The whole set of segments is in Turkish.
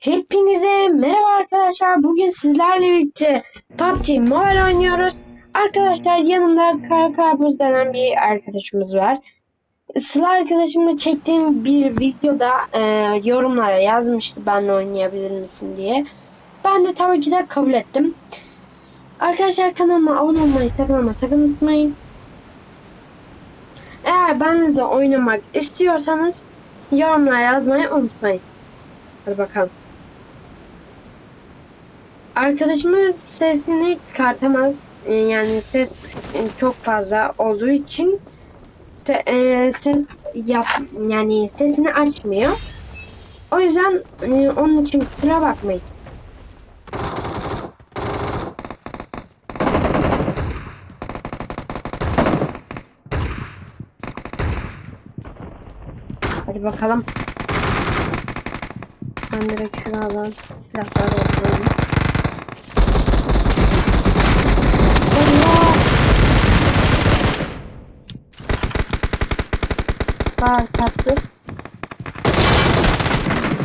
Hepinize merhaba arkadaşlar. Bugün sizlerle birlikte PUBG Mobile oynuyoruz. Arkadaşlar yanımda Kara Karpuz denen bir arkadaşımız var. Sıla arkadaşımla çektiğim bir videoda e, yorumlara yazmıştı benle oynayabilir misin diye. Ben de tabii ki de kabul ettim. Arkadaşlar kanalıma abone olmayı sakın ama sakın unutmayın. Eğer benle de oynamak istiyorsanız yorumlara yazmayı unutmayın. Hadi bakalım. Arkadaşımız sesini çıkartamaz. Ee, Yani ses e, çok fazla olduğu için e, ses yap yani sesini açmıyor. O yüzden e, onun için kusura bakmayın. Hadi bakalım. Ben direkt şuradan silahları atıyorum.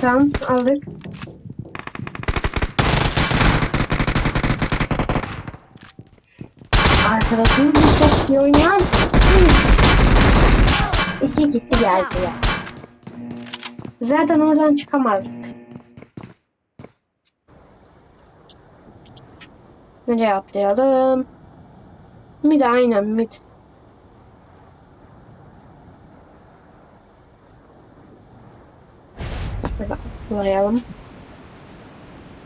Tamam aldık. Arkadaşım çok iyi oynayan. İki gitti geldi ya. Zaten oradan çıkamazdık. Nereye atlayalım? Mid aynen mid. Böyle atlayalım.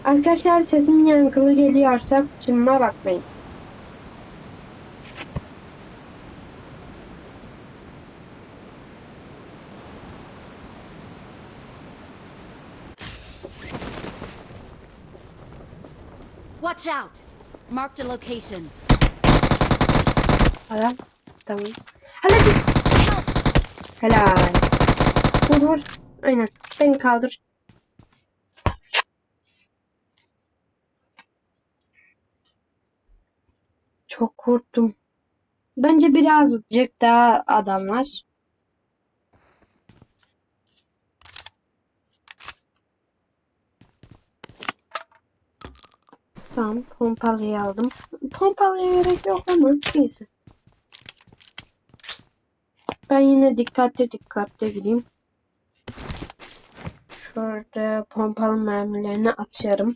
Arkadaşlar sesim yankılı geliyorsa kusuruma bakmayın. Watch out! Marked a location. Helal. Tamam. Hadi. Helal. Vur vur. Aynen. Beni kaldır. Çok korktum. Bence birazcık daha adam var. Tamam, pompalıyı aldım. Pompalıya gerek yok ama neyse. Ben yine dikkatli dikkatli gideyim. Şurada pompalı mermilerini atıyorum.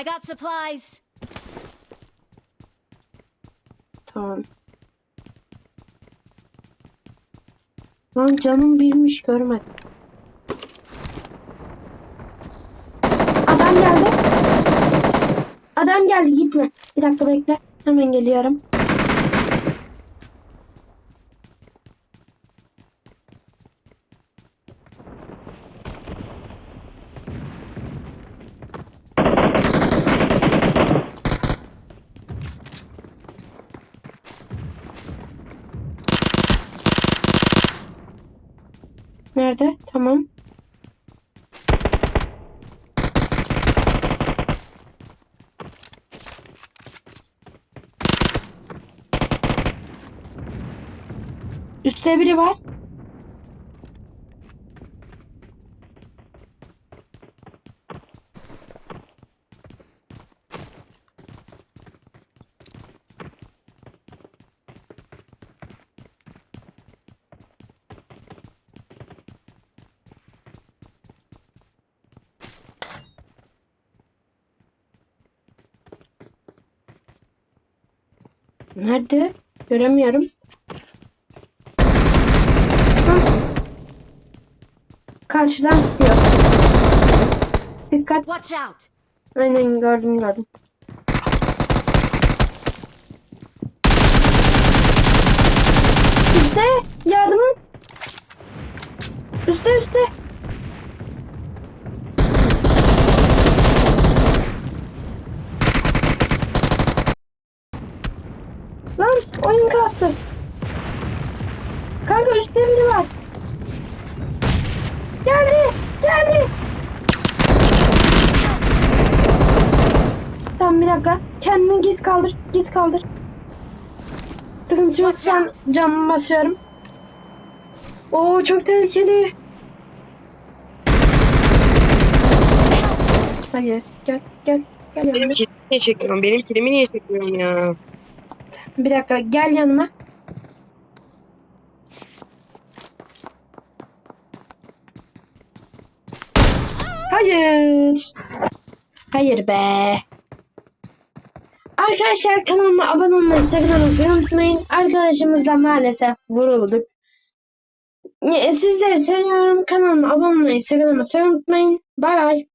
I got supplies. Tamam. Lan canım birmiş görmedim. Adam geldi. Adam geldi gitme. Bir dakika bekle. Hemen geliyorum. Nerede? Tamam. Üstte biri var. Nerede? Göremiyorum. Hı. Karşıdan sıkıyor. Dikkat. Watch out! Aynen gördüm gördüm. Üste yardım. Üste üste. Oyun kastı. Kanka üstte biri var. Geldi. Geldi. Tamam bir dakika. Kendini git kaldır. Git kaldır. Sıkıntı yok. Ben canımı basıyorum. Oo çok tehlikeli. Hayır. Gel gel. Gel. Benim kilimi niye çekiyorsun? Benim kilimi niye çekiyorsun ya? Bir dakika gel yanıma. Hayır. Hayır be. Arkadaşlar kanalıma abone olmayı sakın unutmayın. Arkadaşımızla maalesef vurulduk. Sizleri seviyorum. Kanalıma abone olmayı sakın unutmayın. Bay bay.